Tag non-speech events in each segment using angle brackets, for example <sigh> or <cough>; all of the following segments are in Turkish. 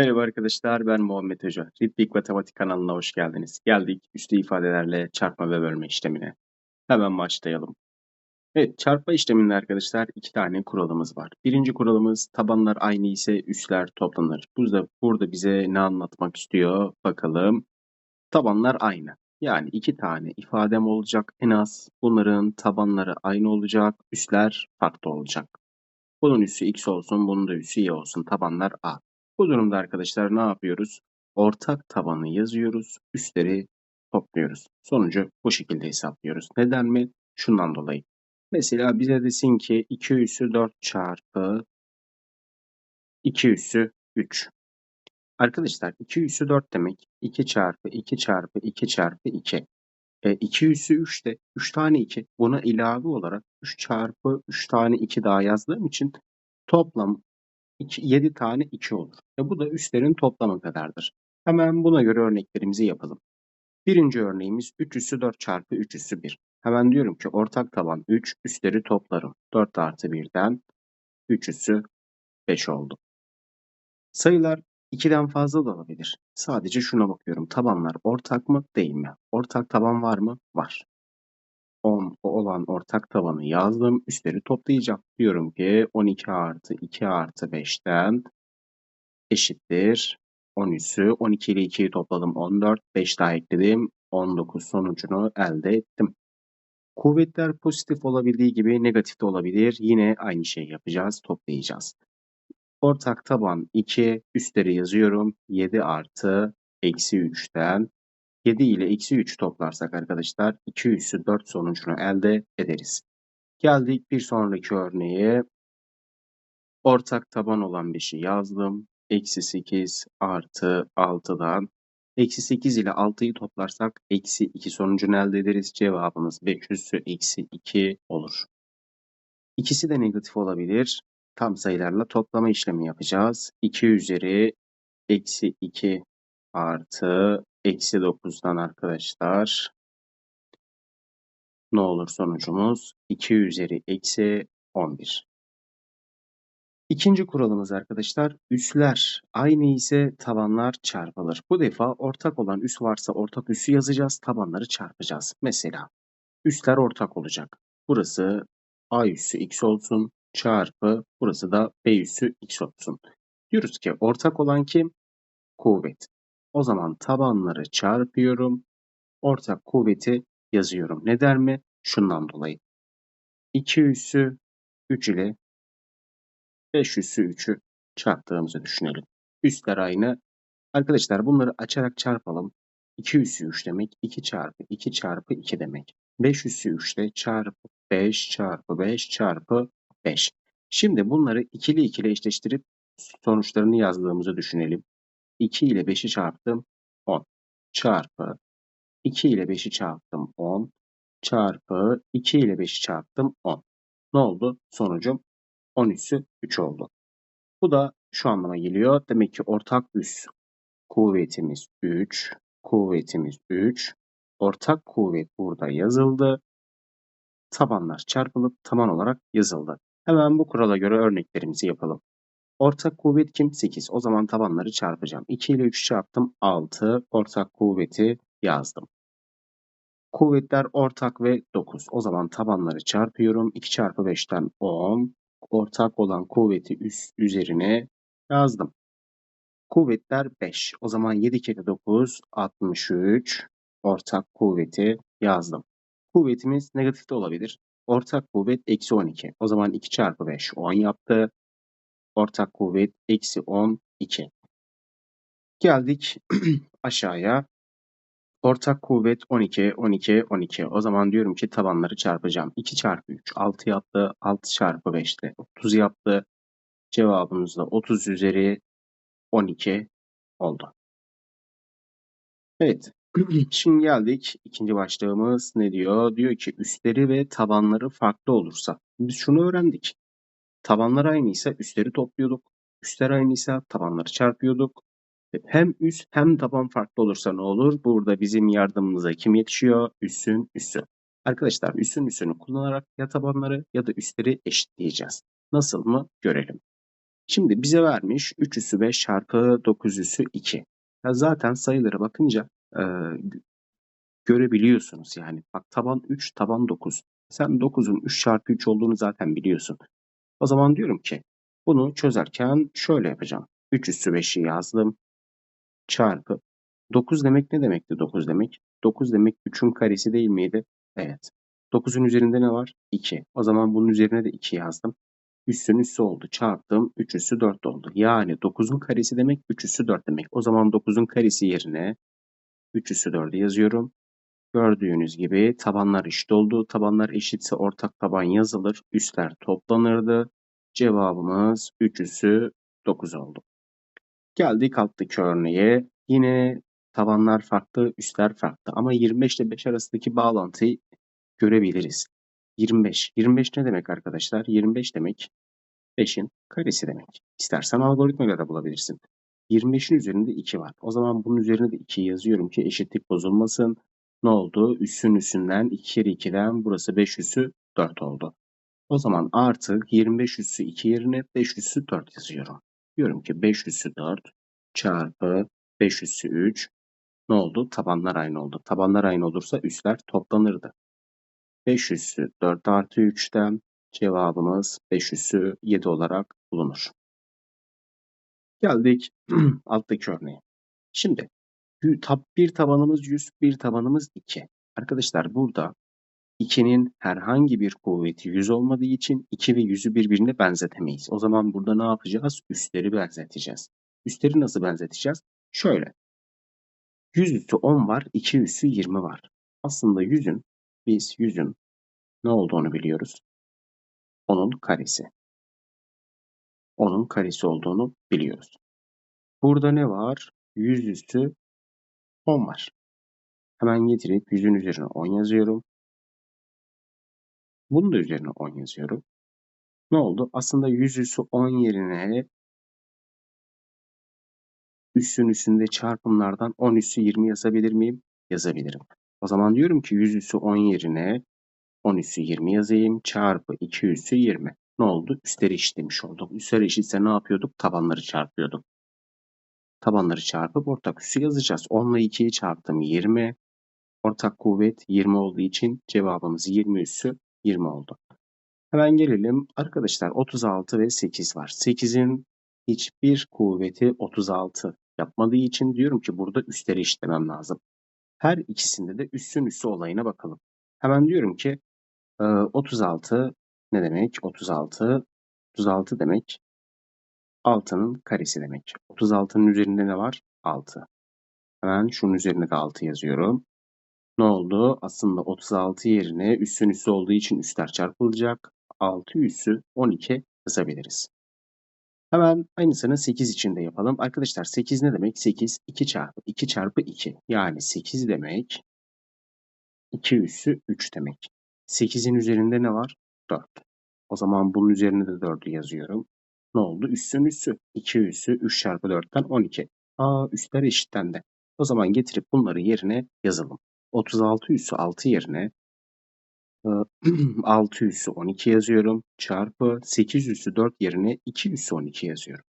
Merhaba arkadaşlar, ben Muhammed Hoca. Ritmik Matematik kanalına hoş geldiniz. Geldik üstü ifadelerle çarpma ve bölme işlemine. Hemen başlayalım. Evet, çarpma işleminde arkadaşlar iki tane kuralımız var. Birinci kuralımız tabanlar aynı ise üstler toplanır. Burada, burada bize ne anlatmak istiyor? Bakalım. Tabanlar aynı. Yani iki tane ifadem olacak en az. Bunların tabanları aynı olacak, üstler farklı olacak. Bunun üssü x olsun, bunun da üssü y olsun. Tabanlar a. Bu durumda arkadaşlar ne yapıyoruz? Ortak tabanı yazıyoruz, üstleri topluyoruz. Sonucu bu şekilde hesaplıyoruz. Neden mi? Şundan dolayı. Mesela bize desin ki 2 üssü 4 çarpı 2 üssü 3. Arkadaşlar 2 üssü 4 demek 2 çarpı 2 çarpı 2 çarpı 2. E, 2 üssü 3 de 3 tane 2. Buna ilave olarak 3 çarpı 3 tane 2 daha yazdığım için toplam 2, 7 tane 2 olur. E bu da üslerin toplamı kadardır. Hemen buna göre örneklerimizi yapalım. Birinci örneğimiz 3 üssü 4 çarpı 3 üssü 1. Hemen diyorum ki ortak taban 3, üstleri toplarım. 4 artı 1'den 3 üssü 5 oldu. Sayılar 2'den fazla da olabilir. Sadece şuna bakıyorum. Tabanlar ortak mı değil mi? Ortak taban var mı? Var. 10 olan ortak tabanı yazdım. Üstleri toplayacağım. Diyorum ki 12 artı 2 artı 5'ten eşittir 10 üssü. 12 ile 2'yi topladım 14. 5 daha ekledim. 19 sonucunu elde ettim. Kuvvetler pozitif olabildiği gibi negatif de olabilir. Yine aynı şey yapacağız. Toplayacağız. Ortak taban 2. Üstleri yazıyorum. 7 artı eksi 3'ten 7 ile eksi 3 toplarsak arkadaşlar 2 üssü 4 sonucunu elde ederiz. Geldik bir sonraki örneğe. Ortak taban olan bir şey yazdım. Eksi 8 artı 6'dan eksi 8 ile 6'yı toplarsak eksi 2 sonucunu elde ederiz. Cevabımız 5 üssü eksi 2 olur. İkisi de negatif olabilir. Tam sayılarla toplama işlemi yapacağız. 2 üzeri eksi 2 artı eksi 9'dan arkadaşlar ne olur sonucumuz? 2 üzeri eksi 11. İkinci kuralımız arkadaşlar üsler aynı ise tabanlar çarpılır. Bu defa ortak olan üs varsa ortak üssü yazacağız, tabanları çarpacağız. Mesela üsler ortak olacak. Burası a üssü x olsun çarpı burası da b üssü x olsun. Diyoruz ki ortak olan kim? Kuvvet. O zaman tabanları çarpıyorum. Ortak kuvveti yazıyorum. Ne der mi? Şundan dolayı. 2 üssü 3 ile 5 üssü 3'ü çarptığımızı düşünelim. Üstler aynı. Arkadaşlar bunları açarak çarpalım. 2 üssü 3 demek 2 çarpı 2 çarpı 2 demek. 5 üssü 3 de çarpı 5 çarpı 5 çarpı 5. Şimdi bunları ikili ikili eşleştirip sonuçlarını yazdığımızı düşünelim. 2 ile 5'i çarptım 10 çarpı 2 ile 5'i çarptım 10 çarpı 2 ile 5'i çarptım 10. Ne oldu? Sonucum 10 üssü 3 oldu. Bu da şu anlama geliyor. Demek ki ortak üs kuvvetimiz 3. Kuvvetimiz 3. Ortak kuvvet burada yazıldı. Tabanlar çarpılıp taban olarak yazıldı. Hemen bu kurala göre örneklerimizi yapalım. Ortak kuvvet kim? 8. O zaman tabanları çarpacağım. 2 ile 3 çarptım 6. Ortak kuvveti yazdım. Kuvvetler ortak ve 9. O zaman tabanları çarpıyorum. 2 çarpı 5'ten 10 ortak olan kuvveti üst üzerine yazdım. Kuvvetler 5. O zaman 7 kere 9 63 ortak kuvveti yazdım. Kuvvetimiz negatif de olabilir. Ortak kuvvet eksi 12. O zaman 2 çarpı 5 10 yaptı. Ortak kuvvet eksi 12. Geldik <clears throat> aşağıya. Ortak kuvvet 12, 12, 12. O zaman diyorum ki tabanları çarpacağım. 2 çarpı 3 6 yaptı. 6 çarpı 5 de 30 yaptı. Cevabımız da 30 üzeri 12 oldu. Evet. <clears throat> Şimdi geldik. ikinci başlığımız ne diyor? Diyor ki üstleri ve tabanları farklı olursa. Biz şunu öğrendik. Tabanlar aynıysa üstleri topluyorduk. Üstler aynıysa tabanları çarpıyorduk. Hem üst hem taban farklı olursa ne olur? Burada bizim yardımımıza kim yetişiyor? Üssün üssü. Arkadaşlar üssün üssünü kullanarak ya tabanları ya da üstleri eşitleyeceğiz. Nasıl mı? Görelim. Şimdi bize vermiş 3 üssü 5 çarpı 9 üssü 2. Ya zaten sayılara bakınca e, görebiliyorsunuz yani. Bak taban 3, taban 9. Sen 9'un 3 çarpı 3 olduğunu zaten biliyorsun. O zaman diyorum ki bunu çözerken şöyle yapacağım. 3 üssü 5'i yazdım. Çarpı. 9 demek ne demekti 9 demek? 9 demek 3'ün karesi değil miydi? Evet. 9'un üzerinde ne var? 2. O zaman bunun üzerine de 2 yazdım. Üssün üssü oldu. Çarptım. 3 üssü 4 oldu. Yani 9'un karesi demek 3 üssü 4 demek. O zaman 9'un karesi yerine 3 üssü 4'ü yazıyorum. Gördüğünüz gibi tabanlar eşit oldu. Tabanlar eşitse ortak taban yazılır. Üstler toplanırdı. Cevabımız 3 üssü 9 oldu. Geldik alttaki örneğe. Yine tabanlar farklı, üstler farklı. Ama 25 ile 5 arasındaki bağlantıyı görebiliriz. 25. 25 ne demek arkadaşlar? 25 demek 5'in karesi demek. İstersen algoritmayla da bulabilirsin. 25'in üzerinde 2 var. O zaman bunun üzerine de 2 yazıyorum ki eşitlik bozulmasın. Ne oldu? Üssün üssünden 2 kere 2'den burası 5 üssü 4 oldu. O zaman artık 25 üssü 2 yerine 5 üssü 4 yazıyorum. Diyorum ki 5 üssü 4 çarpı 5 üssü 3 ne oldu? Tabanlar aynı oldu. Tabanlar aynı olursa üsler toplanırdı. 5 üssü 4 artı 3'ten cevabımız 5 üssü 7 olarak bulunur. Geldik <clears throat> alttaki örneğe. Şimdi bir tabanımız 100, bir tabanımız 2. Arkadaşlar burada 2'nin herhangi bir kuvveti 100 olmadığı için 2 ve 100'ü birbirine benzetemeyiz. O zaman burada ne yapacağız? Üstleri benzeteceğiz. Üstleri nasıl benzeteceğiz? Şöyle. 100 üssü 10 var, 2 üssü 20 var. Aslında 100'ün, biz 100'ün ne olduğunu biliyoruz. Onun karesi. Onun karesi olduğunu biliyoruz. Burada ne var? 100 üssü 10 var. Hemen getirip 100'ün üzerine 10 yazıyorum. Bunun da üzerine 10 yazıyorum. Ne oldu? Aslında 100 üssü 10 yerine üssün üstünde çarpımlardan 10 üssü 20 yazabilir miyim? Yazabilirim. O zaman diyorum ki 100 üssü 10 yerine 10 üssü 20 yazayım. Çarpı 2 üssü 20. Ne oldu? Üstleri eşitlemiş olduk. Üstleri eşitse ne yapıyorduk? Tabanları çarpıyorduk. Tabanları çarpıp ortak üssü yazacağız. 10 ile 2'yi çarptım 20. Ortak kuvvet 20 olduğu için cevabımız 20 üssü 20 oldu. Hemen gelelim. Arkadaşlar 36 ve 8 var. 8'in hiçbir kuvveti 36 yapmadığı için diyorum ki burada üstleri eşitlemem lazım. Her ikisinde de üssün üssü olayına bakalım. Hemen diyorum ki e, 36 ne demek? 36 36 demek 6'nın karesi demek. 36'nın üzerinde ne var? 6. Hemen şunun üzerine de 6 yazıyorum. Ne oldu? Aslında 36 yerine üssün üssü olduğu için üstler çarpılacak. 6 üssü 12 yazabiliriz. Hemen aynısını 8 için de yapalım. Arkadaşlar 8 ne demek? 8 2 çarpı 2 çarpı 2. Yani 8 demek 2 üssü 3 demek. 8'in üzerinde ne var? 4. O zaman bunun üzerine de 4'ü yazıyorum. Ne oldu? Üssün üssü. 2 üssü 3 çarpı 4'ten 12. Aa üstler eşitlendi. O zaman getirip bunları yerine yazalım. 36 üssü 6 yerine e, <clears throat> 6 üssü 12 yazıyorum. Çarpı 8 üssü 4 yerine 2 üssü 12 yazıyorum.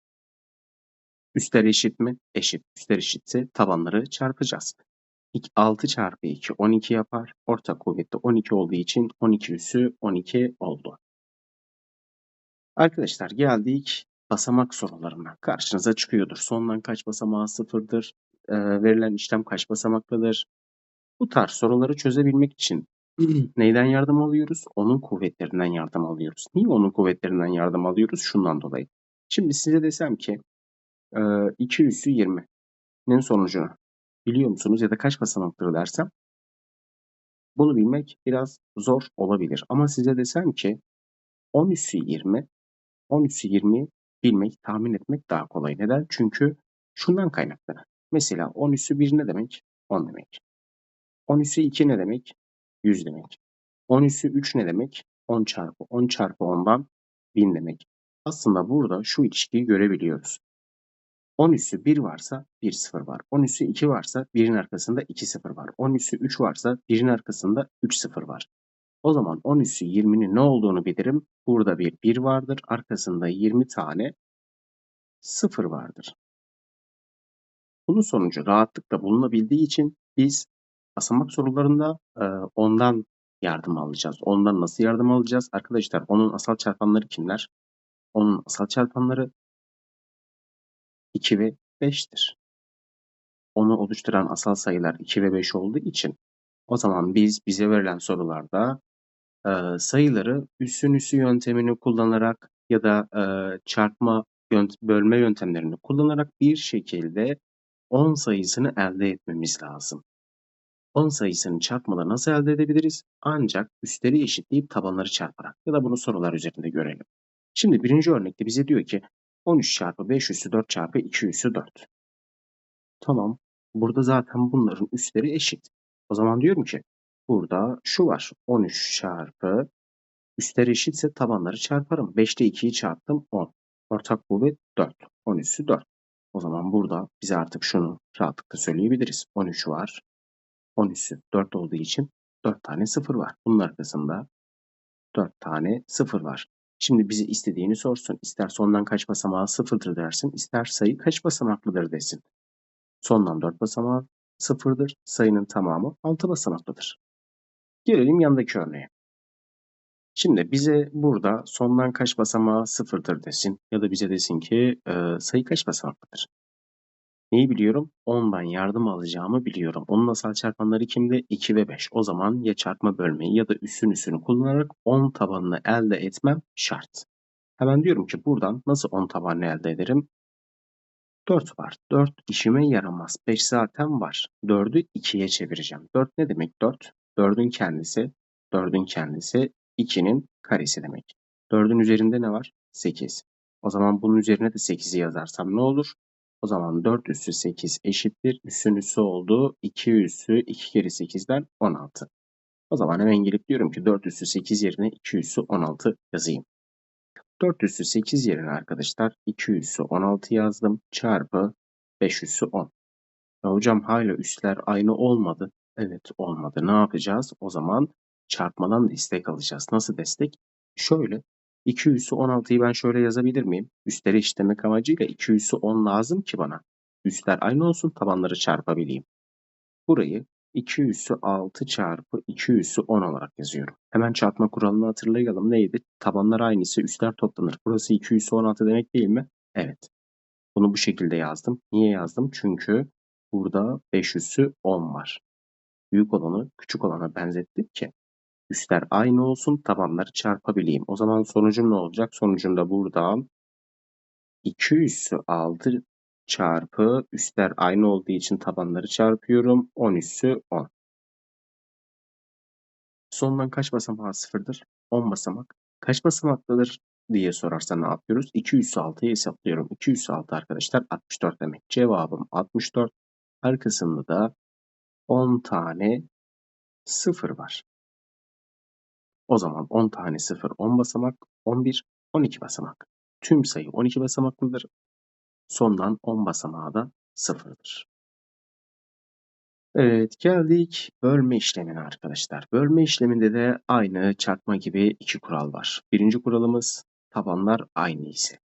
Üstler eşit mi? Eşit. Üstler eşitse tabanları çarpacağız. 6 çarpı 2 12 yapar. Ortak kuvvette 12 olduğu için 12 üssü 12 oldu. Arkadaşlar geldik basamak sorularına. Karşınıza çıkıyordur. Sondan kaç basamağı sıfırdır? Ee, verilen işlem kaç basamaklıdır? Bu tarz soruları çözebilmek için <clears throat> neyden yardım alıyoruz? Onun kuvvetlerinden yardım alıyoruz. Niye onun kuvvetlerinden yardım alıyoruz? Şundan dolayı. Şimdi size desem ki e, 2 üssü 20'nin sonucunu biliyor musunuz ya da kaç basamaklıdır dersem bunu bilmek biraz zor olabilir. Ama size desem ki 10 üssü 20 10 üssü 20'yi bilmek, tahmin etmek daha kolay. Neden? Çünkü şundan kaynaklı. Mesela 10 üssü 1 ne demek? 10 demek. 10 üssü 2 ne demek? 100 demek. 10 üssü 3 ne demek? 10 çarpı 10 çarpı 10'dan 1000 demek. Aslında burada şu ilişkiyi görebiliyoruz. 10 üssü 1 varsa 1 sıfır var. 10 üssü 2 varsa 1'in arkasında 2 sıfır var. 10 üssü 3 varsa 1'in arkasında 3 sıfır var. O zaman 10 üssü 20'nin ne olduğunu bilirim. Burada bir 1 vardır. Arkasında 20 tane 0 vardır. Bunun sonucu rahatlıkla bulunabildiği için biz basamak sorularında e, ondan yardım alacağız. Ondan nasıl yardım alacağız? Arkadaşlar onun asal çarpanları kimler? Onun asal çarpanları 2 ve 5'tir. Onu oluşturan asal sayılar 2 ve 5 olduğu için o zaman biz bize verilen sorularda e, sayıları üssün üssü yöntemini kullanarak ya da e, çarpma yönt bölme yöntemlerini kullanarak bir şekilde 10 sayısını elde etmemiz lazım. 10 sayısını çarpmaları nasıl elde edebiliriz? Ancak üstleri eşitleyip tabanları çarparak ya da bunu sorular üzerinde görelim. Şimdi birinci örnekte bize diyor ki 13 çarpı 5 üssü 4 çarpı 2 üssü 4. Tamam. Burada zaten bunların üstleri eşit. O zaman diyorum ki burada şu var. 13 çarpı üstler eşitse tabanları çarparım. 5'te 2'yi çarptım 10. Ortak kuvvet 4. 10 üssü 4. O zaman burada bize artık şunu rahatlıkla söyleyebiliriz. 13 var. 10 üssü 4 olduğu için 4 tane 0 var. Bunun arkasında 4 tane 0 var. Şimdi bize istediğini sorsun. İster sondan kaç basamağı sıfırdır dersin, ister sayı kaç basamaklıdır desin. Sondan 4 basamağı sıfırdır, sayının tamamı 6 basamaklıdır. Gelelim yandaki örneğe. Şimdi bize burada sondan kaç basamağı sıfırdır desin ya da bize desin ki e, sayı kaç basamaklıdır. Neyi biliyorum? 10'dan yardım alacağımı biliyorum. Onun asal çarpanları kimdi? 2 ve 5. O zaman ya çarpma bölmeyi ya da üssün üssünü kullanarak 10 tabanını elde etmem şart. Hemen diyorum ki buradan nasıl 10 tabanını elde ederim? 4 var. 4 işime yaramaz. 5 zaten var. 4'ü 2'ye çevireceğim. 4 ne demek 4? 4'ün kendisi, 4'ün kendisi 2'nin karesi demek. 4'ün üzerinde ne var? 8. O zaman bunun üzerine de 8'i yazarsam ne olur? O zaman 4 üssü 8 eşittir. Üssün üssü oldu. 2 üssü 2 kere 8'den 16. O zaman hemen gelip diyorum ki 4 üssü 8 yerine 2 üssü 16 yazayım. 4 üssü 8 yerine arkadaşlar 2 üssü 16 yazdım. Çarpı 5 üssü 10. Ya hocam hala üsler aynı olmadı. Evet olmadı. Ne yapacağız? O zaman çarpmadan destek alacağız. Nasıl destek? Şöyle 2 üssü 16'yı ben şöyle yazabilir miyim? Üstleri eşitlemek amacıyla 2 üssü 10 lazım ki bana. Üstler aynı olsun tabanları çarpabileyim. Burayı 2 üssü 6 çarpı 2 üssü 10 olarak yazıyorum. Hemen çarpma kuralını hatırlayalım. Neydi? Tabanlar aynı ise üstler toplanır. Burası 2 üssü 16 demek değil mi? Evet. Bunu bu şekilde yazdım. Niye yazdım? Çünkü burada 5 üssü 10 var. Büyük olanı küçük olana benzettik ki üstler aynı olsun tabanları çarpabileyim. O zaman sonucum ne olacak? Sonucum da buradan 2 üssü 6 çarpı üstler aynı olduğu için tabanları çarpıyorum. 10 üssü 10. Sondan kaç basamağı sıfırdır? 10 basamak. Kaç basamaklıdır diye sorarsan ne yapıyoruz? 2 üssü 6'yı hesaplıyorum. 2 üssü 6 arkadaşlar 64 demek. Cevabım 64. Arkasında da 10 tane 0 var. O zaman 10 tane 0 10 basamak, 11 12 basamak. Tüm sayı 12 basamaklıdır. Sondan 10 basamağı da 0'dır. Evet geldik bölme işlemine arkadaşlar. Bölme işleminde de aynı çarpma gibi iki kural var. Birinci kuralımız tabanlar aynı ise.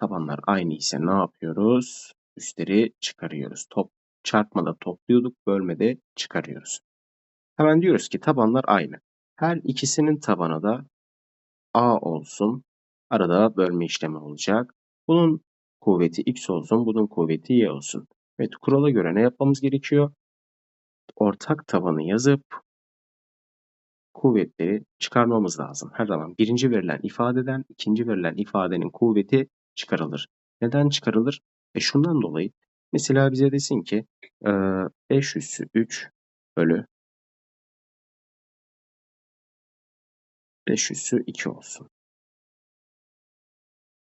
Tabanlar aynı ise ne yapıyoruz? Üstleri çıkarıyoruz. Top, çarpmada topluyorduk, bölmede çıkarıyoruz. Hemen diyoruz ki tabanlar aynı. Her ikisinin tabanı da A olsun. Arada bölme işlemi olacak. Bunun kuvveti x olsun, bunun kuvveti y olsun. Evet kurala göre ne yapmamız gerekiyor? Ortak tabanı yazıp kuvvetleri çıkarmamız lazım. Her zaman birinci verilen ifadeden ikinci verilen ifadenin kuvveti çıkarılır. Neden çıkarılır? E şundan dolayı mesela bize desin ki 5 üssü 3 bölü 5 üssü 2 olsun.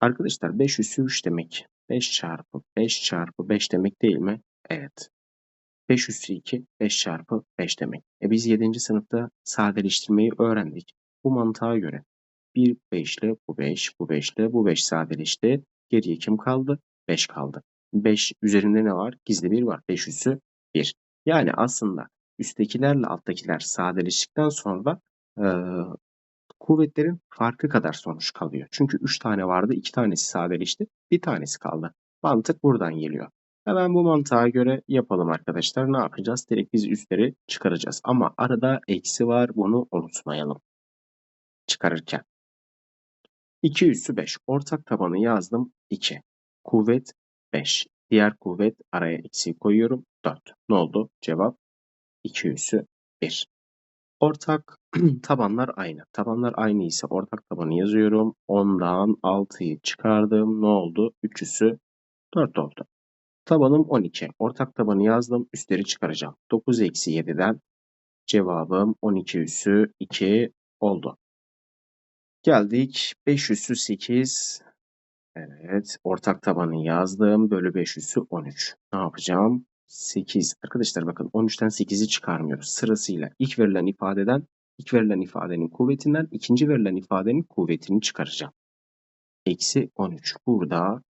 Arkadaşlar 5 üssü 3 demek. 5 çarpı 5 çarpı 5 demek değil mi? Evet. 5 üssü 2 5 çarpı 5 demek. E biz 7. sınıfta sadeleştirmeyi öğrendik. Bu mantığa göre 1 5 ile bu 5, bu 5 ile bu 5 sadeleşti. Geriye kim kaldı? 5 kaldı. 5 üzerinde ne var? Gizli 1 var. 5 üssü 1. Yani aslında üsttekilerle alttakiler sadeleştikten sonra e, kuvvetlerin farkı kadar sonuç kalıyor. Çünkü 3 tane vardı, 2 tanesi sadeleşti, bir tanesi kaldı. Mantık buradan geliyor. Hemen bu mantığa göre yapalım arkadaşlar. Ne yapacağız? Direkt biz üstleri çıkaracağız. Ama arada eksi var. Bunu unutmayalım. Çıkarırken. 2 üssü 5. Ortak tabanı yazdım 2. Kuvvet 5. Diğer kuvvet araya eksi koyuyorum 4. Ne oldu? Cevap 2 üssü 1. Ortak <clears throat> tabanlar aynı. Tabanlar aynı ise ortak tabanı yazıyorum. 10'dan 6'yı çıkardım. Ne oldu? 3 üssü 4 oldu. Tabanım 12. Ortak tabanı yazdım. Üstleri çıkaracağım. 9 eksi 7'den cevabım 12 üssü 2 oldu. Geldik 5 üssü 8. Evet. Ortak tabanı yazdım. Bölü 5 üssü 13. Ne yapacağım? 8. Arkadaşlar bakın 13'ten 8'i çıkarmıyoruz. Sırasıyla ilk verilen ifadeden ilk verilen ifadenin kuvvetinden ikinci verilen ifadenin kuvvetini çıkaracağım. Eksi 13. Burada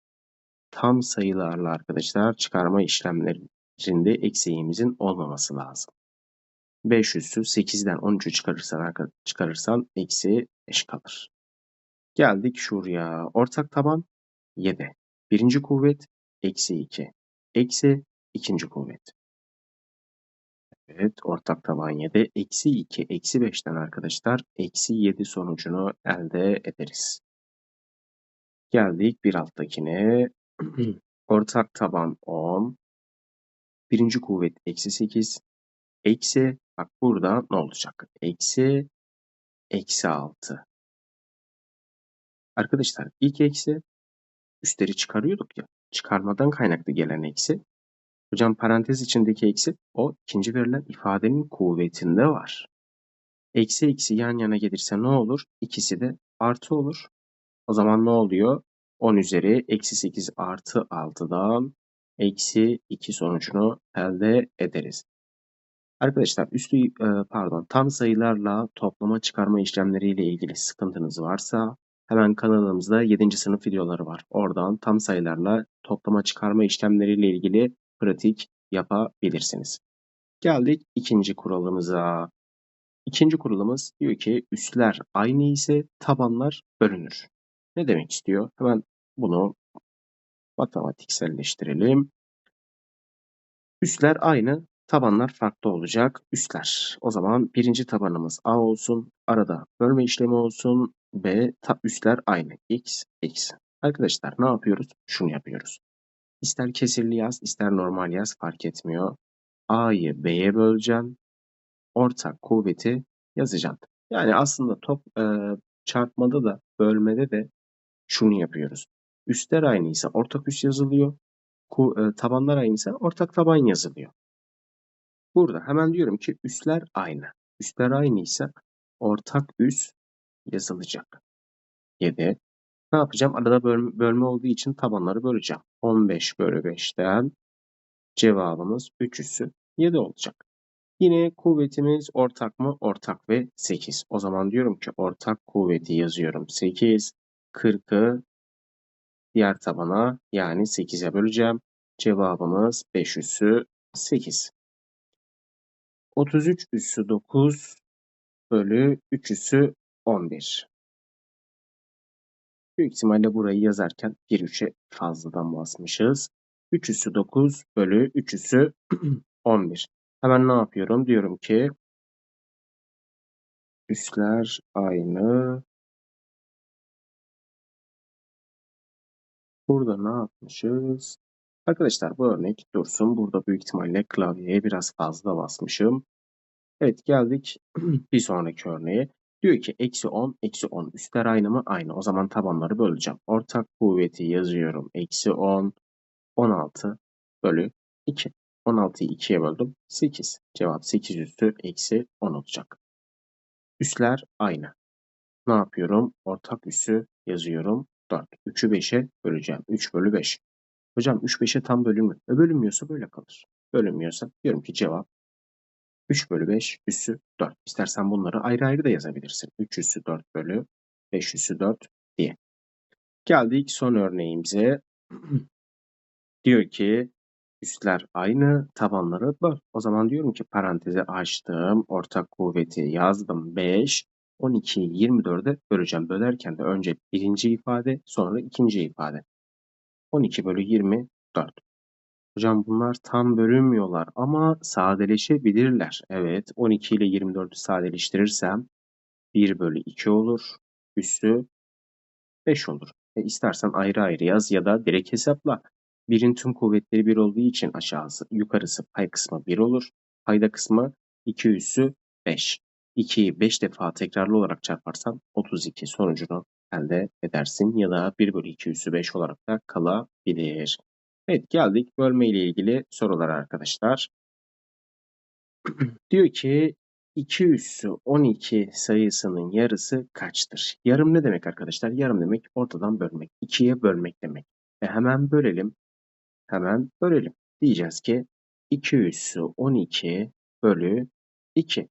tam sayılarla arkadaşlar çıkarma işlemlerinde eksiğimizin olmaması lazım. 5 üssü 8'den 13'ü çıkarırsan, çıkarırsan eksi 5 kalır. Geldik şuraya. Ortak taban 7. Birinci kuvvet eksi 2. Eksi ikinci kuvvet. Evet ortak taban 7. Eksi 2 eksi 5'ten arkadaşlar eksi 7 sonucunu elde ederiz. Geldik bir alttakine. <clears throat> ortak taban 10. Birinci kuvvet eksi 8. Eksi bak burada ne olacak? Eksi eksi 6. Arkadaşlar ilk eksi üstleri çıkarıyorduk ya. Çıkarmadan kaynaklı gelen eksi. Hocam parantez içindeki eksi o ikinci verilen ifadenin kuvvetinde var. Eksi eksi yan yana gelirse ne olur? İkisi de artı olur. O zaman ne oluyor? 10 üzeri eksi 8 artı 6'dan eksi 2 sonucunu elde ederiz. Arkadaşlar üstü e, pardon tam sayılarla toplama çıkarma işlemleriyle ilgili sıkıntınız varsa hemen kanalımızda 7. sınıf videoları var. Oradan tam sayılarla toplama çıkarma işlemleriyle ilgili pratik yapabilirsiniz. Geldik ikinci kuralımıza. İkinci kuralımız diyor ki üstler aynı ise tabanlar bölünür. Ne demek istiyor? Hemen bunu matematikselleştirelim. Üstler aynı, tabanlar farklı olacak. Üstler. O zaman birinci tabanımız A olsun. Arada bölme işlemi olsun. B üstler aynı. X, X. Arkadaşlar ne yapıyoruz? Şunu yapıyoruz. İster kesirli yaz, ister normal yaz fark etmiyor. A'yı B'ye böleceğim. Ortak kuvveti yazacağım. Yani aslında top e, çarpmada da bölmede de şunu yapıyoruz. Üstler aynıysa ortak üst yazılıyor. Ku, e, tabanlar aynıysa ortak taban yazılıyor. Burada hemen diyorum ki üstler aynı. Üstler aynıysa ortak üst yazılacak. 7. Ne yapacağım? Arada bölme, bölme olduğu için tabanları böleceğim. 15 bölü 5'ten cevabımız 3 üssü 7 olacak. Yine kuvvetimiz ortak mı? Ortak ve 8. O zaman diyorum ki ortak kuvveti yazıyorum. 8, 40'ı diğer tabana yani 8'e böleceğim. Cevabımız 5 üssü 8. 33 üssü 9 bölü 3 üssü 11. Büyük ihtimalle burayı yazarken bir 3'e fazladan basmışız. 3 üssü 9 bölü 3 üssü <clears throat> 11. Hemen ne yapıyorum? Diyorum ki üsler aynı. Burada ne yapmışız? Arkadaşlar bu örnek dursun. Burada büyük ihtimalle klavyeye biraz fazla basmışım. Evet geldik <clears throat> bir sonraki örneğe. Diyor ki eksi 10, eksi 10. Üstler aynı mı? Aynı. O zaman tabanları böleceğim. Ortak kuvveti yazıyorum. Eksi 10, 16 bölü 2. 16'yı 2'ye böldüm. 8. Cevap 8 üstü eksi 10 olacak. Üstler aynı. Ne yapıyorum? Ortak üssü yazıyorum. 4. 3'ü 5'e böleceğim. 3 bölü 5. Hocam 3 5'e tam bölünmüyor. E bölünmüyorsa böyle kalır. Bölünmüyorsa diyorum ki cevap 3 bölü 5 üssü 4. İstersen bunları ayrı ayrı da yazabilirsin. 3 üssü 4 bölü 5 üssü 4 diye. Geldik son örneğimize. <clears throat> Diyor ki üstler aynı tabanları böl. O zaman diyorum ki parantezi açtım. Ortak kuvveti yazdım 5. 12'yi 24'e böleceğim. Bölerken de önce birinci ifade sonra ikinci ifade. 12 bölü 24. Hocam bunlar tam bölünmüyorlar ama sadeleşebilirler. Evet 12 ile 24'ü sadeleştirirsem 1 bölü 2 olur. Üssü 5 olur. E istersen ayrı ayrı yaz ya da direkt hesapla. Birin tüm kuvvetleri 1 olduğu için aşağısı yukarısı pay kısmı 1 olur. Payda kısmı 2 üssü 5. 2'yi 5 defa tekrarlı olarak çarparsan 32 sonucunu elde edersin ya da 1 bölü 2 üssü 5 olarak da kalabilir. Evet geldik bölme ile ilgili sorulara arkadaşlar. Diyor ki 2 üssü 12 sayısının yarısı kaçtır? Yarım ne demek arkadaşlar? Yarım demek ortadan bölmek. 2'ye bölmek demek. E hemen bölelim. Hemen bölelim. Diyeceğiz ki 2 üssü 12 bölü 2.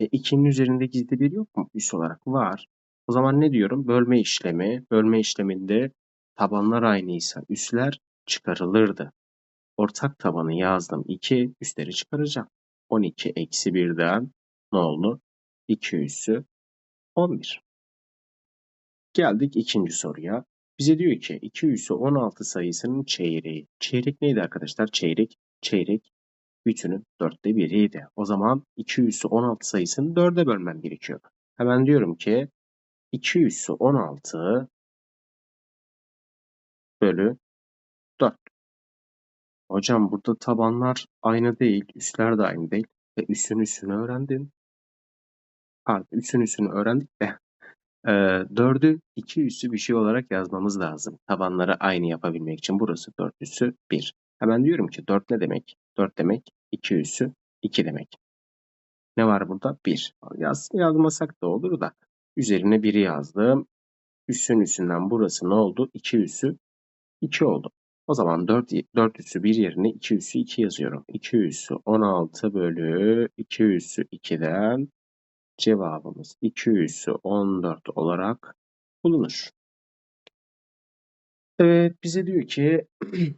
E 2'nin üzerinde gizli bir yok mu? Üs olarak var. O zaman ne diyorum? Bölme işlemi. Bölme işleminde tabanlar aynıysa üsler çıkarılırdı. Ortak tabanı yazdım 2, üstleri çıkaracağım. 12 eksi 1'den ne oldu? 2 üssü 11. Geldik ikinci soruya. Bize diyor ki 2 üssü 16 sayısının çeyreği. Çeyrek neydi arkadaşlar? Çeyrek, çeyrek bütünün dörtte biriydi. O zaman 2 üssü 16 sayısını 4'e bölmem gerekiyor. Hemen diyorum ki 2 üssü 16 bölü 4. Hocam burada tabanlar aynı değil, üsler de aynı değil. Ve üssün üssünü öğrendin. Pardon, üssün üssünü öğrendik de e, 4'ü 2 üssü bir şey olarak yazmamız lazım. Tabanları aynı yapabilmek için burası 4 üssü 1. Hemen diyorum ki 4 ne demek? 4 demek 2 üssü 2 demek. Ne var burada? 1. Yaz, yazmasak da olur da. Üzerine 1'i yazdım. Üssün üssünden burası ne oldu? 2 üssü 2 oldu. O zaman 4, 4 üssü 1 yerine 2 üssü 2 yazıyorum. 2 üssü 16 bölü 2 üssü 2'den cevabımız 2 üssü 14 olarak bulunur. Evet bize diyor ki <clears throat>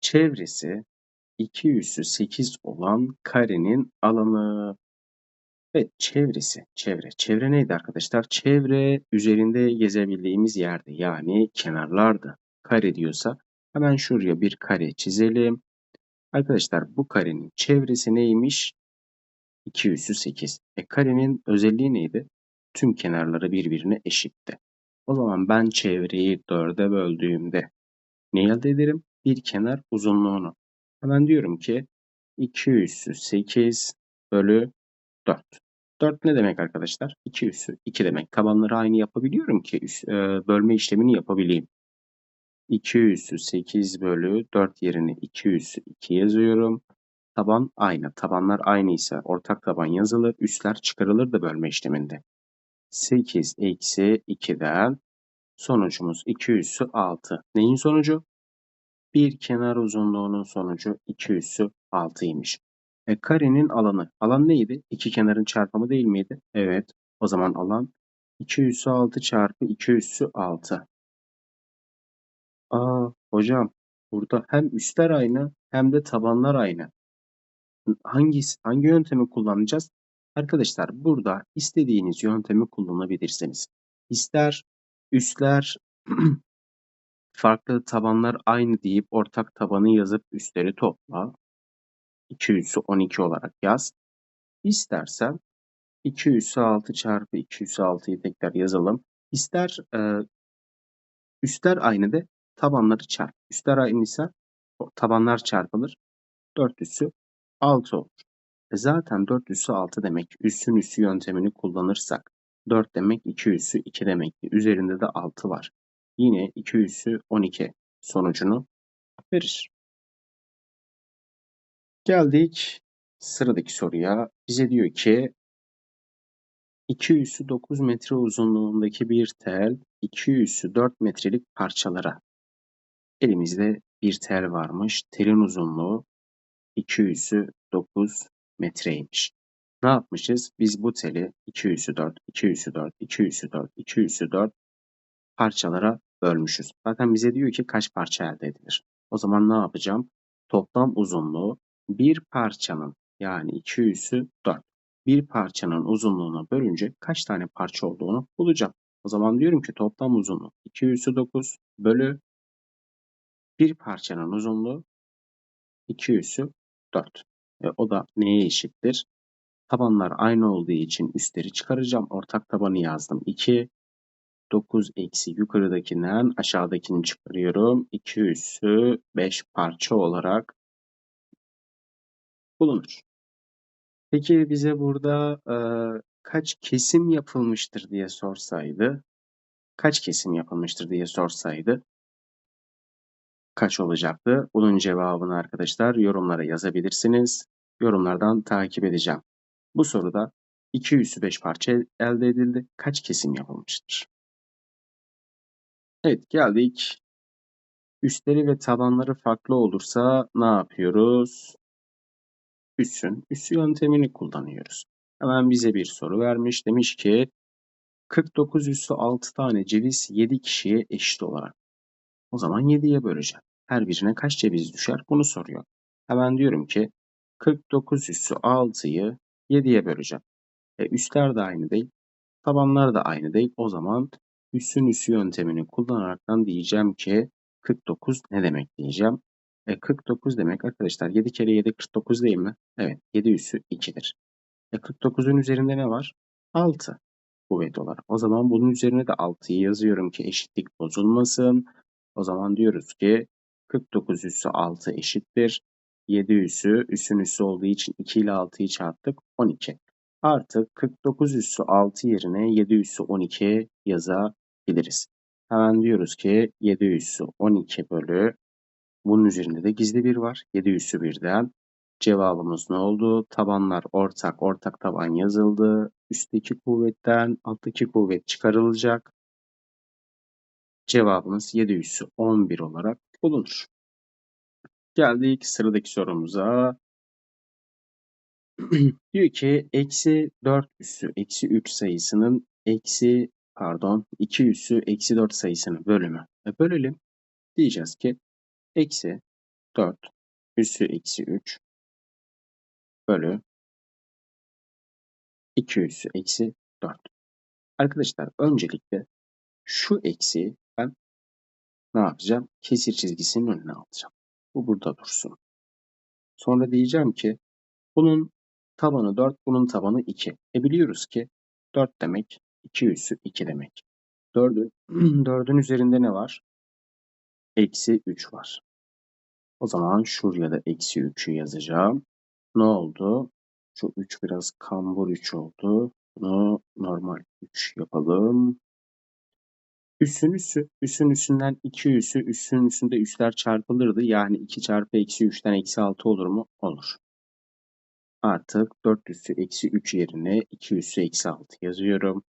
çevresi 2 üssü 8 olan karenin alanı. Evet çevresi, çevre. Çevre neydi arkadaşlar? Çevre üzerinde gezebildiğimiz yerde yani kenarlardı. Kare diyorsa hemen şuraya bir kare çizelim. Arkadaşlar bu karenin çevresi neymiş? 2 üssü 8. E karenin özelliği neydi? Tüm kenarları birbirine eşitti. O zaman ben çevreyi 4'e böldüğümde ne elde ederim? Bir kenar uzunluğunu. Hemen diyorum ki 2 üssü 8 bölü 4. 4 ne demek arkadaşlar? 2 üssü 2 demek. Tabanları aynı yapabiliyorum ki üs, e, bölme işlemini yapabileyim. 2 üssü 8 bölü 4 yerine 2 üssü 2 yazıyorum. Taban aynı. Tabanlar aynı ise ortak taban yazılır. Üsler çıkarılır da bölme işleminde. 8 eksi 2'den sonucumuz 2 üssü 6. Neyin sonucu? Bir kenar uzunluğunun sonucu 2 üssü 6'ymış. E, karenin alanı. Alan neydi? İki kenarın çarpımı değil miydi? Evet. O zaman alan 2 üssü 6 çarpı 2 üssü 6. Aa hocam burada hem üstler aynı hem de tabanlar aynı. Hangisi, hangi yöntemi kullanacağız? Arkadaşlar burada istediğiniz yöntemi kullanabilirsiniz. İster üstler <clears throat> farklı tabanlar aynı deyip ortak tabanı yazıp üstleri topla. 2 üssü 12 olarak yaz. İstersen 2 üssü 6 çarpı 2 üssü 6'yı tekrar yazalım. İster e, üstler aynı de tabanları çarp. Üstler aynıysa tabanlar çarpılır. 4 üssü 6 olur. E zaten 4 üssü 6 demek. Üssün üssü yöntemini kullanırsak 4 demek 2 üssü 2 demekti. Üzerinde de 6 var. Yine 2 üssü 12 sonucunu verir. Geldik sıradaki soruya. Bize diyor ki 2 üssü 9 metre uzunluğundaki bir tel 2 üssü 4 metrelik parçalara. Elimizde bir tel varmış. Telin uzunluğu 2 üssü 9 metreymiş. Ne yapmışız? Biz bu teli 2 üssü 4, 2 üssü 4, 2 üssü 4, 2 üssü 4 parçalara bölmüşüz. Zaten bize diyor ki kaç parça elde edilir. O zaman ne yapacağım? Toplam uzunluğu bir parçanın yani 2 üssü 4 bir parçanın uzunluğuna bölünce kaç tane parça olduğunu bulacağım. O zaman diyorum ki toplam uzunluk 2 üssü 9 bölü Bir parçanın uzunluğu 2 üssü 4. E, o da neye eşittir? Tabanlar aynı olduğu için üstleri çıkaracağım. Ortak tabanı yazdım. 2. 9 eksi yukarıdakinden aşağıdakini çıkarıyorum. 2 üssü 5 parça olarak bulunur. Peki bize burada e, kaç kesim yapılmıştır diye sorsaydı, kaç kesim yapılmıştır diye sorsaydı kaç olacaktı? Bunun cevabını arkadaşlar yorumlara yazabilirsiniz. Yorumlardan takip edeceğim. Bu soruda 2 üssü 5 parça elde edildi. Kaç kesim yapılmıştır? Evet geldik. Üstleri ve tabanları farklı olursa ne yapıyoruz? Üssün, üssü yöntemini kullanıyoruz. Hemen bize bir soru vermiş. Demiş ki 49 üssü 6 tane ceviz 7 kişiye eşit olarak. O zaman 7'ye böleceğim. Her birine kaç ceviz düşer? Bunu soruyor. Hemen diyorum ki 49 üssü 6'yı 7'ye böleceğim. E, üstler de aynı değil. Tabanlar da aynı değil. O zaman üssün üssü yöntemini kullanaraktan diyeceğim ki 49 ne demek diyeceğim. E, 49 demek arkadaşlar 7 kere 7 49 değil mi? Evet 7 üssü 2'dir. E 49'un üzerinde ne var? 6 kuvvet olarak. O zaman bunun üzerine de 6'yı yazıyorum ki eşitlik bozulmasın. O zaman diyoruz ki 49 üssü 6 eşittir. 7 üssü, üssün üssü olduğu için 2 ile 6'yı çarptık 12. Artık 49 üssü 6 yerine 7 üssü 12 yazabiliriz. Hemen diyoruz ki 7 üssü 12 bölü bunun üzerinde de gizli bir var. 7 üssü 1'den cevabımız ne oldu? Tabanlar ortak, ortak taban yazıldı. Üstteki kuvvetten alttaki kuvvet çıkarılacak. Cevabımız 7 üssü 11 olarak bulunur. Geldik sıradaki sorumuza. <clears throat> Diyor ki eksi 4 üssü eksi 3 sayısının eksi pardon 2 üssü eksi 4 sayısının bölümü. E bölelim. Diyeceğiz ki eksi 4 üssü eksi 3 bölü 2 üssü eksi 4. Arkadaşlar öncelikle şu eksi ne yapacağım? Kesir çizgisinin önüne alacağım. Bu burada dursun. Sonra diyeceğim ki bunun tabanı 4, bunun tabanı 2. E biliyoruz ki 4 demek 2 üssü 2 demek. 4'ün <clears throat> 4'ün üzerinde ne var? Eksi 3 var. O zaman şuraya da eksi 3'ü yazacağım. Ne oldu? Şu 3 biraz kambur 3 oldu. Bunu normal 3 yapalım. Üssün üssü, üssün üssünden 2 üssü, üssün üssünde üsler çarpılırdı. Yani 2 çarpı eksi 3'ten eksi 6 olur mu? Olur. Artık 4 üssü eksi 3 yerine 2 üssü eksi 6 yazıyorum.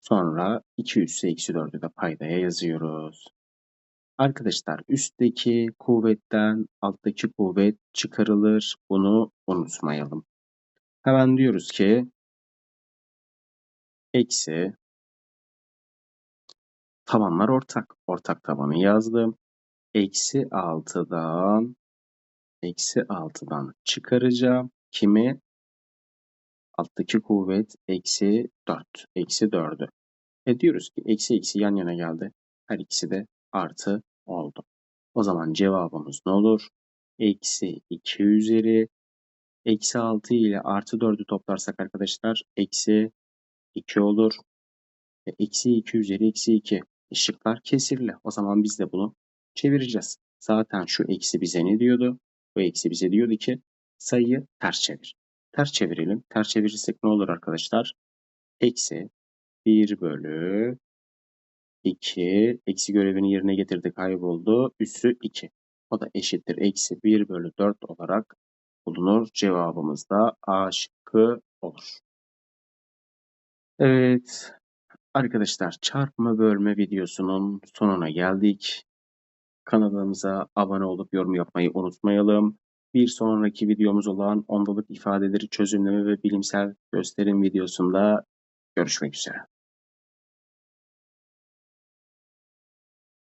Sonra 2 üssü eksi 4'ü de paydaya yazıyoruz. Arkadaşlar üstteki kuvvetten alttaki kuvvet çıkarılır. Bunu unutmayalım. Hemen diyoruz ki eksi tabanlar ortak. Ortak tabanı yazdım. Eksi 6'dan eksi 6'dan çıkaracağım. Kimi? Alttaki kuvvet eksi 4. Eksi 4'ü. E diyoruz ki eksi eksi yan yana geldi. Her ikisi de artı oldu. O zaman cevabımız ne olur? Eksi 2 üzeri eksi 6 ile artı 4'ü toplarsak arkadaşlar eksi 2 olur. E, eksi 2 üzeri eksi 2. Işıklar kesirli. O zaman biz de bunu çevireceğiz. Zaten şu eksi bize ne diyordu? Bu eksi bize diyordu ki sayıyı ters çevir. Ters çevirelim. Ters çevirirsek ne olur arkadaşlar? Eksi 1 bölü 2. Eksi görevini yerine getirdi kayboldu. Üssü 2. O da eşittir. Eksi 1 bölü 4 olarak bulunur. Cevabımız da A şıkkı olur. Evet. Arkadaşlar çarpma bölme videosunun sonuna geldik. Kanalımıza abone olup yorum yapmayı unutmayalım. Bir sonraki videomuz olan ondalık ifadeleri çözümleme ve bilimsel gösterim videosunda görüşmek üzere.